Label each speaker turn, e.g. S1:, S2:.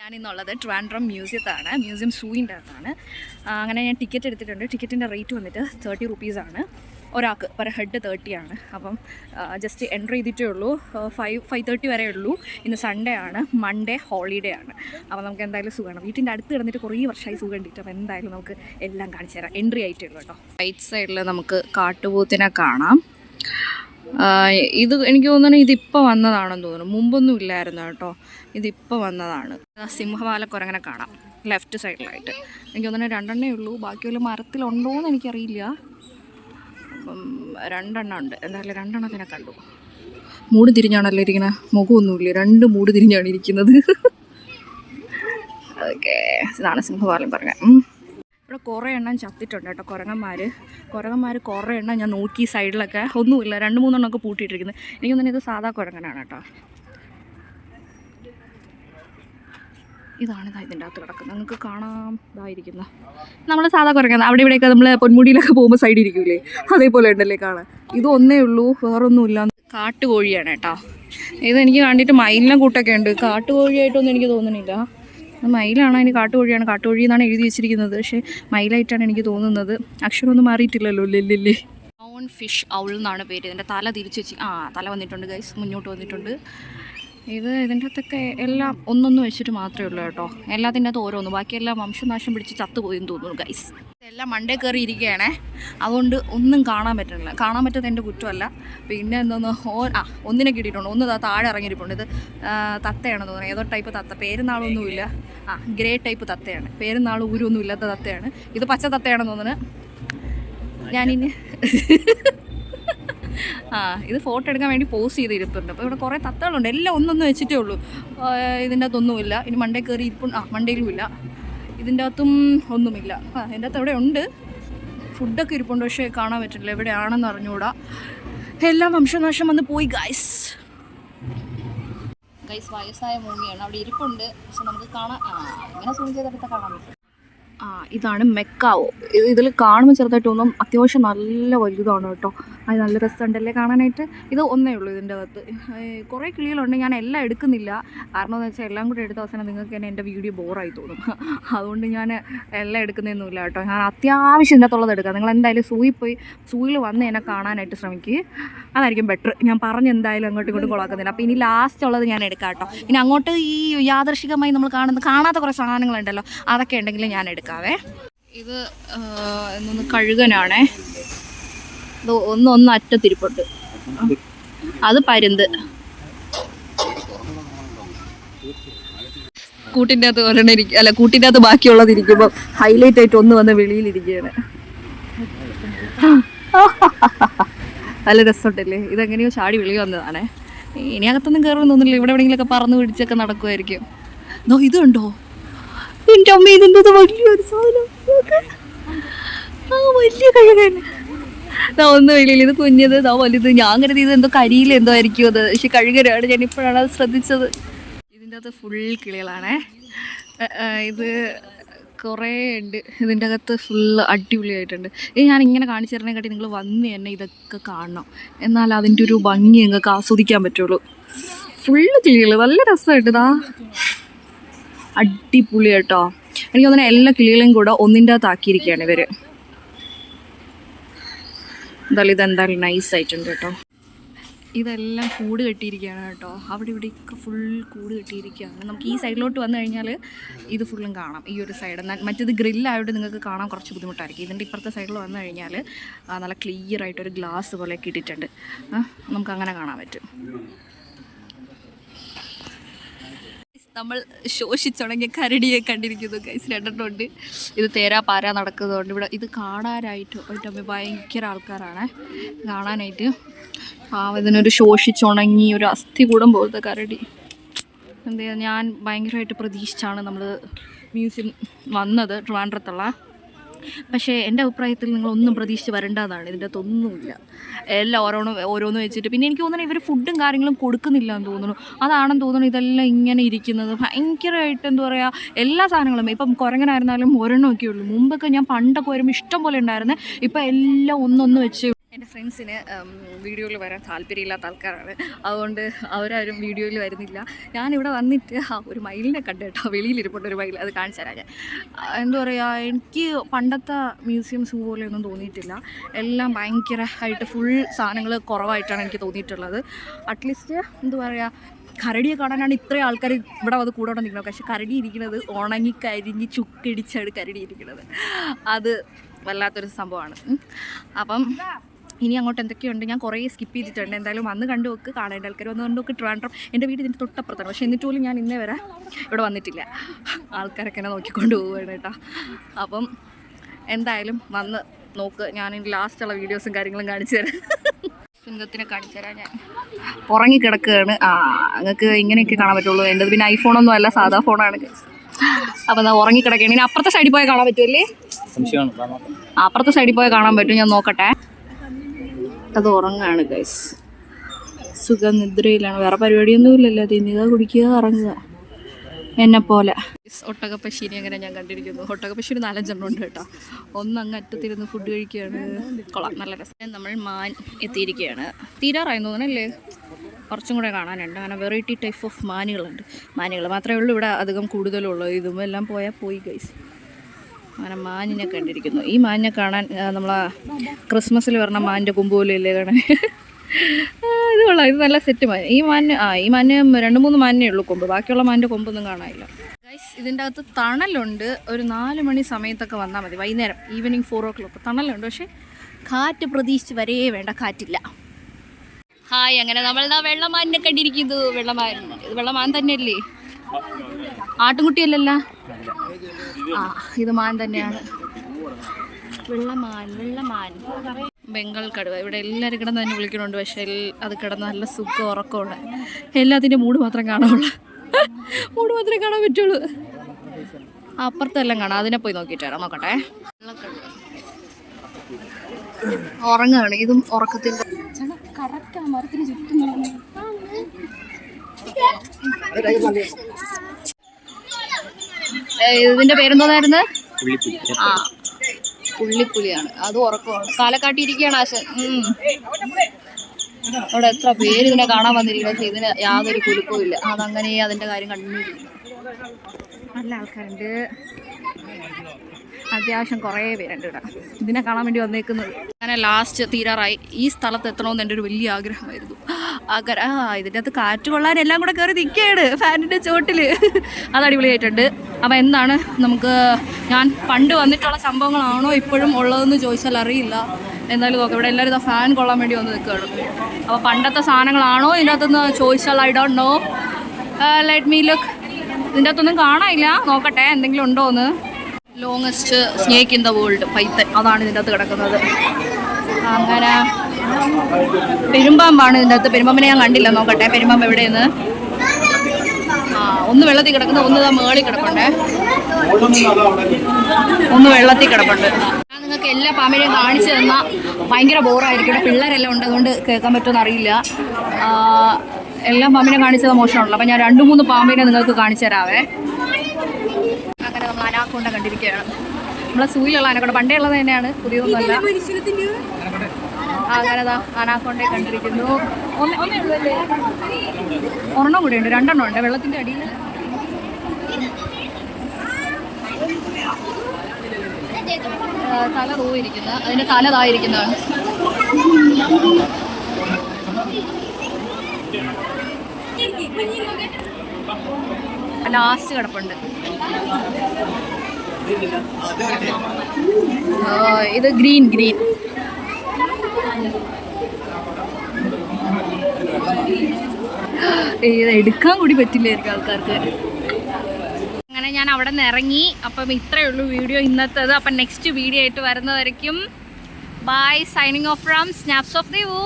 S1: ഞാനിന്നുള്ളത് Trivandrum മ്യൂസിയത്താണ് museum സൂയിന്റെ അകത്താണ്. അങ്ങനെ ഞാൻ ടിക്കറ്റ് എടുത്തിട്ടുണ്ട്. ടിക്കറ്റിന്റെ റേറ്റ് വന്നിട്ട് തേർട്ടി റുപ്പീസാണ് ഒരാൾക്ക് പെർ ഹെഡ് തേർട്ടി ആണ്. അപ്പം ജസ്റ്റ് എന്റർ ചെയ്തിട്ടേ ഉള്ളൂ. ഫൈവ് ഫൈവ് തേർട്ടി വരെ ഉള്ളൂ. ഇന്ന് സൺഡേ ആണ്. മൺഡേ ഹോളിഡേ ആണ്. അപ്പോൾ നമുക്ക് എന്തായാലും സുഖമാണ്. വീട്ടിന്റെ അടുത്ത് കിടന്നിട്ട് കുറേ വർഷമായി സുഖം കിട്ടിയിട്ട് അപ്പോൾ എന്തായാലും നമുക്ക് എല്ലാം കാണിച്ചു തരാം. എൻട്രി ആയിട്ടേ ഉള്ളൂ കേട്ടോ റൈറ്റ് സൈഡിൽ നമുക്ക് കാട്ടുപോത്തിനെ കാണാം. ഇത് എനിക്ക് തോന്നുന്നു ഇതിപ്പോൾ വന്നതാണെന്ന് തോന്നുന്നു. മുമ്പൊന്നും ഇല്ലായിരുന്നു കേട്ടോ. ഇതിപ്പോൾ വന്നതാണ്. സിംഹവാലക്കുരങ്ങനെ കാണാം. ലെഫ്റ്റ് സൈഡിലായിട്ട് എനിക്ക് തോന്നുന്നു രണ്ടെണ്ണേ ഉള്ളൂ. ബാക്കിയുള്ള മരത്തിലുണ്ടോ എന്ന് എനിക്കറിയില്ല. അപ്പം രണ്ടെണ്ണം ഉണ്ട്. എന്തായാലും രണ്ടെണ്ണത്തിനെ കണ്ടു. മൂട് തിരിഞ്ഞാണല്ലോ ഇരിക്കുന്നത് മുഖമൊന്നുമില്ല? രണ്ട് മൂട് തിരിഞ്ഞാണ് ഇരിക്കുന്നത്. ഓക്കെ ഇതാണ് സിംഹവാലം പറഞ്ഞത്. ഇവിടെ കുറേ എണ്ണം ചത്തിട്ടുണ്ട് കേട്ടോ കുരങ്ങന്മാർ കുരങ്ങന്മാർ കുറേ എണ്ണം ഞാൻ നോക്കി സൈഡിലൊക്കെ. ഒന്നുമില്ല രണ്ട് മൂന്നെണ്ണമൊക്കെ പൂട്ടിയിട്ടിരിക്കുന്നത് എനിക്ക് തന്നെ ഇത് സാധാ കുരങ്ങനാണ് കേട്ടോ. ഇതാണ് ഇതാ ഇതിന്റെ അകത്ത് കിടക്കുന്നത്. നിങ്ങൾക്ക് കാണാം. ഇതായിരിക്കുന്ന നമ്മൾ സാധാ കുരങ്ങൻ. അവിടെ ഇവിടെയൊക്കെ നമ്മൾ പൊന്മുടിയിലൊക്കെ പോകുമ്പോൾ സൈഡിൽ ഇരിക്കൂലേ? അതേപോലെ ഉണ്ടല്ലേ കാണാൻ. ഇത് ഒന്നേ ഉള്ളൂ വേറൊന്നുമില്ല. കാട്ടുകോഴിയാണ് കേട്ടോ. ഇത് എനിക്ക് കണ്ടിട്ട് മയിലിനെ കൂട്ടൊക്കെ ഉണ്ട്. കാട്ടുകോഴിയായിട്ടൊന്നും എനിക്ക് തോന്നുന്നില്ല മയിലാണോ അതിന് കാട്ടുകോഴിയാണ് കാട്ടുകോഴി എന്നാണ് എഴുതി വെച്ചിരിക്കുന്നത്. പക്ഷേ മയിലായിട്ടാണ് എനിക്ക് തോന്നുന്നത്. അക്ഷരമൊന്നും മാറിയിട്ടില്ലല്ലോ ലില്ലേ ബ്രൗൺ ഫിഷ് ഔൾ എന്നാണ് പേര്. ഇതിന്റെ തല തിരിച്ചു വെച്ച് ആ തല വന്നിട്ടുണ്ട് ഗൈസ് മുന്നോട്ട് വന്നിട്ടുണ്ട്. ഇത് ഇതിന്റെ അകത്തൊക്കെ എല്ലാം ഒന്നൊന്നും വെച്ചിട്ട് മാത്രമേ ഉള്ളൂ കേട്ടോ. എല്ലാത്തിന്റെ അകത്ത് ഓരോന്ന്. ബാക്കിയെല്ലാം വംശനാശം പിടിച്ച് ചത്തുപോയെന്ന് തോന്നുന്നു ഗൈസ് എല്ലാം മണ്ടേ കയറി ഇരിക്കുകയാണേ. അതുകൊണ്ട് ഒന്നും കാണാൻ പറ്റുന്നില്ല. കാണാൻ പറ്റാത്ത എന്റെ കുറ്റമല്ല. പിന്നെ എന്തോന്ന് ഓ ആ ഒന്നിനെ കിട്ടിയിട്ടുണ്ട്. ഒന്ന് താഴെ ഇറങ്ങിയിട്ടുണ്ട് ഇത് തത്തയാണെന്ന് തോന്നുന്നത് ഏതോ ടൈപ്പ് തത്ത. പേരുന്നാളൊന്നുമില്ല. ആ ഗ്രേ ടൈപ്പ് തത്തയാണ്. പേരുന്നാൾ ഊരൊന്നും ഇല്ലാത്ത തത്തയാണ്. ഇത് പച്ച തത്തയാണെന്ന് തോന്നുന്നത് ഞാനിനി ആ ഇത് ഫോട്ടോ എടുക്കാൻ വേണ്ടി പോസ് ചെയ്ത് ഇരിപ്പുണ്ട് അപ്പോൾ ഇവിടെ കുറേ തത്തകളുണ്ട്. എല്ലാം ഒന്നൊന്നും വെച്ചിട്ടേ ഉള്ളൂ. ഇതിന്റെ അകത്തൊന്നുമില്ല. ഇനി മണ്ടേ കയറി ഇരിപ്പുണ്ട്. ആ മണ്ടയിലും ഇല്ല ഇതിന്റെ അകത്തും ഒന്നുമില്ല. ആ ഇതിന്റെ അകത്ത് അവിടെ ഉണ്ട്. ഫുഡൊക്കെ ഇരിപ്പുണ്ട് പക്ഷേ കാണാൻ പറ്റില്ല. എവിടെയാണെന്ന് അറിഞ്ഞുകൂടാ. എല്ലാം വംശനാശം വന്ന് പോയി ഗൈസ് ഗൈസ് വയസ്സായ മൂങ്ങിയാണ് അവിടെ ഇരിപ്പുണ്ട്. പക്ഷെ നമുക്ക് കാണാൻ ആ ഇങ്ങനെ സൂം ചെയ്തെടുത്താൽ കാണാൻ പറ്റും ഇതാണ് മെക്കാവോ. ഇത് ഇതിൽ കാണുമ്പോൾ ചെറുതായിട്ട് ഒന്നും അത്യാവശ്യം നല്ല വലുതാണ് കേട്ടോ. അത് നല്ല രസമുണ്ടല്ലേ കാണാനായിട്ട്? ഇത് ഒന്നേ ഉള്ളൂ ഇതിന്റെ അകത്ത്. കുറേ കിളികളുണ്ട്. ഞാൻ എല്ലാം എടുക്കുന്നില്ല. കാരണം എന്ന് വെച്ചാൽ എല്ലാം കൂടെ എടുത്ത അവസാനം നിങ്ങൾക്ക് തന്നെ എന്റെ വീഡിയോ ബോറായി തോന്നും. അതുകൊണ്ട് ഞാൻ എല്ലാം എടുക്കുന്നതൊന്നുമില്ല കേട്ടോ. ഞാൻ അത്യാവശ്യം ഇതിന്റെ അകത്തുള്ളത് എടുക്കാം. നിങ്ങൾ എന്തായാലും സൂയിൽ പോയി സൂയിൽ വന്ന് എന്നെ കാണാനായിട്ട് ശ്രമിക്കുക അതായിരിക്കും ബെറ്റർ ഞാൻ പറഞ്ഞ് എന്തായാലും അങ്ങോട്ടും ഇങ്ങോട്ട് കൊളാക്കുന്നില്ല അപ്പോൾ ഇനി ലാസ്റ്റ് ഉള്ളത് ഞാൻ എടുക്കാം കേട്ടോ. ഇനി അങ്ങോട്ട് ഈ യാദർശികമായി നമ്മൾ കാണുന്ന കാണാത്ത കുറേ സാധനങ്ങളുണ്ടല്ലോ. അതൊക്കെ ഉണ്ടെങ്കിൽ ഞാൻ എടുക്കാവേ. ഇത് എന്നൊന്ന് കഴുകനാണേ. ഇത് ഒന്നൊന്ന് ഒന്ന് അറ്റത്തിരിപ്പുണ്ട് അത് പരുന്ത്. കൂട്ടിന്റെ അകത്ത് ഒരെണ്ണം ഇരിക്കും അല്ല കൂട്ടിന്റെ അകത്ത് ബാക്കിയുള്ളത് ഇരിക്കുമ്പോൾ ഹൈലൈറ്റ് ആയിട്ട് ഒന്ന് വന്ന് വെളിയിലിരിക്കുകയാണ്. നല്ല രസമുണ്ടല്ലേ? ഇതെങ്ങനെയോ ചാടി വെളി വന്നതാണേ. ഇനി അകത്തൊന്നും കയറുമെന്ന് തോന്നുന്നില്ല ഇവിടെ എവിടെയെങ്കിലുമൊക്കെ പറന്ന് പിടിച്ചൊക്കെ നടക്കുമായിരിക്കും ഇതുണ്ടോ? എന്റെ അമ്മ ഇതിന്റെ വലിയൊരു സാധനം. ആ വലിയ കഴുകൻ ദാ ഒന്ന് വെളിയിൽ ഇത് കുഞ്ഞത് ദാ വലുത്. ഞാൻ കരുതി ഇത് എന്തോ കരിയിൽ എന്തോ ആയിരിക്കും അത്. പക്ഷെ കഴുകരാണ് ഞാൻ ഇപ്പോഴാണ് അത് ശ്രദ്ധിച്ചത്. ഇതിന്റെ അകത്ത് ഫുൾ കിളികളാണേ. ഇത് കുറേ ഉണ്ട്. ഇതിന്റെ അകത്ത് ഫുൾ അടിപൊളിയായിട്ടുണ്ട്. ഇത് ഞാൻ ഇങ്ങനെ കാണിച്ചു തരണേക്കാട്ടി നിങ്ങൾ വന്ന് തന്നെ ഇതൊക്കെ കാണണം. എന്നാൽ അതിന്റെ ഒരു ഭംഗി നിങ്ങൾക്ക് ആസ്വദിക്കാൻ പറ്റുള്ളൂ. ഫുള്ള് കിളികൾ നല്ല രസമായിട്ട് ഇതാ അടിപൊളി കേട്ടോ. എനിക്ക് തോന്നുന്നു എല്ലാ കിളികളെയും കൂടെ ഒന്നിന്റെ അകത്ത് ആക്കിയിരിക്കുകയാണ് ഇവർ എന്തായാലും ഇതെന്തായാലും നൈസ് ആയിട്ടുണ്ട് കേട്ടോ. ഇതെല്ലാം കൂട് കെട്ടിയിരിക്കുകയാണ് കേട്ടോ. അവിടെ ഇവിടെയൊക്കെ ഫുൾ കൂട് കെട്ടിയിരിക്കുകയാണ്. നമുക്ക് ഈ സൈഡിലോട്ട് വന്നു കഴിഞ്ഞാൽ ഇത് ഫുള്ളും കാണാം. ഈ ഒരു സൈഡ് മറ്റേത് ഗ്രില്ലായോട്ട് നിങ്ങൾക്ക് കാണാൻ കുറച്ച് ബുദ്ധിമുട്ടായിരിക്കും. ഇതിന്റെ ഇപ്പുറത്തെ സൈഡിൽ വന്നു കഴിഞ്ഞാൽ നല്ല ക്ലിയർ ആയിട്ടൊരു ഗ്ലാസ് പോലെ ഇട്ടിട്ടുണ്ട്. നമുക്ക് അങ്ങനെ കാണാൻ പറ്റും. നമ്മൾ ശോഷിച്ചുണങ്ങിയ കരടിയെ കണ്ടിരിക്കുന്നു ഗൈസ് രണ്ടെണ്ണമുണ്ട്. ഇത് തേരാ പാര നടക്കുന്നതുകൊണ്ട് ഇവിടെ ഇത് കാണാനായിട്ട് ഒറ്റ ഭയങ്കര ആൾക്കാരാണ്. കാണാനായിട്ട് പാവം ഇതിനൊരു ശോഷിച്ചുണങ്ങി ഒരു അസ്ഥികൂടം പോലത്തെ കരടി. എന്ത് ഞാൻ ഭയങ്കരമായിട്ട് പ്രതീക്ഷിച്ചാണ് നമ്മൾ മ്യൂസിയം വന്നത് ട്രിവാൻഡ്രത്തുള്ള. പക്ഷേ എന്റെ അഭിപ്രായത്തിൽ നിങ്ങളൊന്നും പ്രതീക്ഷിച്ച് വരേണ്ടതാണ്. ഇതിന്റെ അകത്തൊന്നുമില്ല. എല്ലാം ഓരോന്നും ഓരോന്ന് വെച്ചിട്ട്. പിന്നെ എനിക്ക് തോന്നുന്നു ഇവർ ഫുഡും കാര്യങ്ങളും കൊടുക്കുന്നില്ല എന്ന് തോന്നുന്നു. അതാണെന്ന് തോന്നുന്നു ഇതെല്ലാം ഇങ്ങനെ ഇരിക്കുന്നത്. ഭയങ്കരമായിട്ട് എന്താ പറയുക എല്ലാ സാധനങ്ങളും ഇപ്പം കുരങ്ങനായിരുന്നാലും ഒരെണ്ണമൊക്കെ ഉള്ളൂ. മുമ്പൊക്കെ ഞാൻ പണ്ടൊക്കെ വരുമ്പോൾ ഇഷ്ടം പോലെ ഉണ്ടായിരുന്നു. ഇപ്പം എല്ലാം ഒന്നൊന്ന് വെച്ച് എന്റെ ഫ്രണ്ട്സിന് വീഡിയോയിൽ വരാൻ താല്പര്യമില്ലാത്ത ആൾക്കാരാണ്. അതുകൊണ്ട് അവരാരും വീഡിയോയിൽ വരുന്നില്ല. ഞാനിവിടെ വന്നിട്ട് ആ ഒരു മയിലിനെ കണ്ടു കേട്ടോ. വെളിയിലിരിപ്പുണ്ട് ഒരു മയിൽ. അത് കാണിച്ചു തരാം ഞാൻ. എന്താ പറയുക എനിക്ക് പണ്ടത്തെ മ്യൂസിയംസ് പോലെയൊന്നും തോന്നിയിട്ടില്ല. എല്ലാം ഭയങ്കരമായിട്ട് ഫുൾ സാധനങ്ങൾ കുറവായിട്ടാണ് എനിക്ക് തോന്നിയിട്ടുള്ളത്. അറ്റ്ലീസ്റ്റ് എന്താ പറയുക കരടിയെ കാണാനാണ് ഇത്രയും ആൾക്കാർ ഇവിടെ വന്ന് കൂടെ നിൽക്കുന്നത്. പക്ഷെ കരടി ഇരിക്കുന്നത് ഉണങ്ങി കരിഞ്ഞ് ചുക്കടിച്ചാണ് കരടി ഇരിക്കുന്നത്. അത് വല്ലാത്തൊരു സംഭവമാണ്. അപ്പം ഇനി അങ്ങോട്ട് എന്തൊക്കെയുണ്ട്? ഞാൻ കുറേ സ്കിപ്പ് ചെയ്തിട്ടുണ്ട്. എന്തായാലും വന്ന് കണ്ടു നോക്ക്. കാണേണ്ട ആൾക്കാർ വന്ന് കണ്ടു നോക്ക്. ട്രാൻഡ്രം. എന്റെ വീട് ഇതിന്റെ തൊട്ടപ്പുറത്താണ്. പക്ഷേ എന്നിട്ട് പോലും ഞാൻ ഇന്നേ വരെ ഇവിടെ വന്നിട്ടില്ല. ആൾക്കാരൊക്കെ എന്നെ നോക്കിക്കൊണ്ട് പോവുകയാണ് കേട്ടോ. അപ്പം എന്തായാലും വന്ന് നോക്ക്. ഞാൻ ലാസ്റ്റുള്ള വീഡിയോസും കാര്യങ്ങളും കാണിച്ചു തരാം. സിംഗത്തിനെ കാണിച്ചു തരാം ഞാൻ. ഉറങ്ങി കിടക്കുകയാണ്. ആ നിങ്ങൾക്ക് ഇങ്ങനെയൊക്കെ കാണാൻ പറ്റുള്ളൂ. എന്റെ പിന്നെ ഐഫോണൊന്നും അല്ല. സാധാ ഫോണാണ് അപ്പം എന്നാ ഉറങ്ങി കിടക്കുകയാണ്. ഇനി അപ്പുറത്തെ സൈഡിൽ പോയാൽ കാണാൻ പറ്റുമല്ലേ? അപ്പുറത്തെ സൈഡിൽ പോയാൽ കാണാൻ പറ്റും. ഞാൻ നോക്കട്ടെ. അത് ഉറങ്ങാണ് ഗൈസ് സുഖനിദ്രയിലാണ്. വേറെ പരിപാടിയൊന്നും ഇല്ലല്ലോ തിന്നുക കുടിക്കുക ഇറങ്ങുക എന്നെ പോലെ. ഒട്ടകപ്പശീനെ അങ്ങനെ ഞാൻ കണ്ടിരിക്കുന്നു. ഒട്ടകപ്പശീന് നാലഞ്ചെണ്ണം ഉണ്ട് കേട്ടോ. ഒന്ന് അങ്ങ് അറ്റത്തിരുന്ന് ഫുഡ് കഴിക്കുകയാണ്. കൊള്ളാം. നല്ല രസം. നമ്മൾ മാൻ എത്തിയിരിക്കുകയാണ്. തീരാറായി തോന്നണല്ലേ കുറച്ചും കൂടെ കാണാനുണ്ട്. അങ്ങനെ വെറൈറ്റി ടൈപ്പ് ഓഫ് മാനുകളുണ്ട്. മാനുകൾ മാത്രമേ ഉള്ളൂ. ഇവിടെ അധികം കൂടുതലുള്ളൂ ഇതും എല്ലാം പോയാൽ പോയി ഗൈസ് അങ്ങനെ മാനിനെ കണ്ടിരിക്കുന്നു. ഈ മാനിനെ കാണാൻ നമ്മളെ ക്രിസ്മസിൽ വരണ മാനിന്റെ കൊമ്പ് പോലെ ഇല്ലേ കാണാൻ ഇത് കൊള്ളാം. ഇത് നല്ല സെറ്റ് മാൻ. ഈ മാന് ആ ഈ മാന് രണ്ട് മൂന്ന് മാനിനേ ഉള്ളൂ കൊമ്പ്. ബാക്കിയുള്ള മാനിന്റെ കൊമ്പൊന്നും കാണാനില്ല. ഗൈസ് ഇതിന്റെ അകത്ത് തണലുണ്ട്. ഒരു നാല് മണി സമയത്തൊക്കെ വന്നാൽ മതി. വൈകുന്നേരം ഈവനിങ് ഫോർ ഓ ക്ലോക്ക് തണലുണ്ട്. പക്ഷേ കാറ്റ് പ്രതീക്ഷിച്ച് വരേ വേണ്ട. കാറ്റില്ല. ഹായ് അങ്ങനെ നമ്മൾ വെള്ളമാനിനെ കണ്ടിരിക്കുന്നു. വെള്ളമാൻ വെള്ളമാൻ തന്നെയല്ലേ? ആട്ടുംകുട്ടിയല്ലല്ലോ? ഇത് മാൻ തന്നെയാണ്. വെള്ളമാൻ വെള്ളമാൻ. ബംഗാൾ കടുവ. ഇവിടെ എല്ലാവരും കിടന്ന് തന്നെ വിളിക്കണുണ്ട്. പക്ഷെ അത് കിടന്ന് നല്ല സുഖം ഉറക്കമുണ്ട് എല്ലാത്തിന്റെ മൂട് മാത്രം കാണാവുള്ളൂ മൂട് മാത്രമേ കാണാൻ പറ്റുള്ളൂ. അപ്പുറത്തെല്ലാം കാണാം. അതിനെ പോയി നോക്കിയിട്ട് വരാം. നോക്കട്ടെ. ഉറങ്ങാണ്. ഇതും ഉറക്കത്തിന്റെ ഏ, ഇതിന്റെ പേരെന്തോന്നായിരുന്നു. ആ. പുള്ളിപ്പുലിയാണ്. അത് ഉറക്കമാണ്. കാലക്കാട്ടിയിരിക്കുകയാണ് ആശൻ. ഉം. അവിടെ എത്ര പേര് ഇതിനെ കാണാൻ വന്നിരിക്കുന്നു. പക്ഷെ ഇതിന് യാതൊരു കുലുക്കവും ഇല്ല. അതങ്ങനെ അതിന്റെ കാര്യം കണ്ടിരിക്കുന്നു നല്ല ആൾക്കാരുണ്ട്. അത്യാവശ്യം കുറേ പേരുണ്ട് ഇവിടെ. ഇതിനെ കാണാൻ വേണ്ടി വന്നേക്കുന്നത്. അങ്ങനെ ലാസ്റ്റ് തീരാറായി. ഈ സ്ഥലത്ത് എത്തണമെന്ന് എന്റെ ഒരു വലിയ ആഗ്രഹമായിരുന്നു. ആഗ്രഹ ആ ഇതിന്റെ അകത്ത് കാറ്റ് കൊള്ളാൻ എല്ലാം കൂടെ കയറി നിൽക്കുകയാണ് ഫാനിന്റെ ചോട്ടിൽ അത് അടിപൊളിയായിട്ടുണ്ട്. അപ്പോൾ എന്താണ് നമുക്ക് ഞാൻ പണ്ട് വന്നിട്ടുള്ള സംഭവങ്ങളാണോ ഇപ്പോഴും ഉള്ളതെന്ന് ചോദിച്ചാൽ അറിയില്ല. എന്തായാലും നോക്കാം. ഇവിടെ എല്ലാവരും ഫാൻ കൊള്ളാൻ വേണ്ടി വന്ന് നിൽക്കുകയാണ്. അപ്പോൾ പണ്ടത്തെ സാധനങ്ങളാണോ ഇതിനകത്തുനിന്ന് ചോദിച്ചാൽ I don't know let me look ഇതിന്റെ അകത്തൊന്നും കാണാനില്ല. നോക്കട്ടെ എന്തെങ്കിലും ഉണ്ടോ എന്ന് longest snake in the world python. അതാണ് ഇതിന്റെ അകത്ത് കിടക്കുന്നത്. അങ്ങനെ പെരുമ്പാമ്പാണ് ഇതിന്റെ അകത്ത് പെരുമ്പാമ്പിനെ ഞാൻ കണ്ടില്ല. നോക്കട്ടെ പെരുമ്പാമ്പ് എവിടെയെന്ന്. ഒന്ന് വെള്ളത്തിൽ കിടക്കുന്ന ഒന്ന് ഇതാ മേളിൽ കിടപ്പുണ്ടേ. ഒന്ന് വെള്ളത്തിൽ കിടപ്പുണ്ട്. ഞാൻ നിങ്ങൾക്ക് എല്ലാ പാമ്പിനെയും കാണിച്ചു തന്നാൽ ഭയങ്കര ബോറായിരിക്കും. പിള്ളേരെല്ലാം ഉണ്ട് അതുകൊണ്ട് കേൾക്കാൻ പറ്റുമെന്ന് അറിയില്ല എല്ലാ പാമ്പിനെ കാണിച്ചത് മോശമാണല്ലോ. അപ്പം ഞാൻ രണ്ട് മൂന്ന് പാമ്പിനെ നിങ്ങൾക്ക് കാണിച്ചു തരാവേ. അങ്ങനെ നമ്മൾ അനാക്കൊണ്ട കണ്ടിരിക്കുകയാണ്. നമ്മളെ സൂയിലുള്ള അനാക്കൊണ്ട. പണ്ടേ ഉള്ളത് തന്നെയാണ്. പുതിയതൊന്നുമല്ല. ആ, അങ്ങനെ ദാ കണ്ടിരിക്കുന്നു ഒരെണ്ണം കൂടി ഉണ്ട് രണ്ടെണ്ണം ഉണ്ട്. വെള്ളത്തിന്റെ അടിയിൽ. തല തൂയിരിക്കുന്ന അതിന്റെ തല തായിരിക്കുന്നതാണ് ലാസ്റ്റ് കിടപ്പുണ്ട്. ഇത് ഗ്രീൻ ഗ്രീൻ. എടുക്കാൻ കൂടി പറ്റില്ലായിരിക്കും ആൾക്കാർക്ക്. അങ്ങനെ ഞാൻ അവിടെ നിന്ന് ഇറങ്ങി. അപ്പം ഇത്രയേ ഉള്ളൂ വീഡിയോ ഇന്നത്തേത്. അപ്പം നെക്സ്റ്റ് വീഡിയോ ആയിട്ട് വരുന്നതായിരിക്കും by signing off from snaps of the woo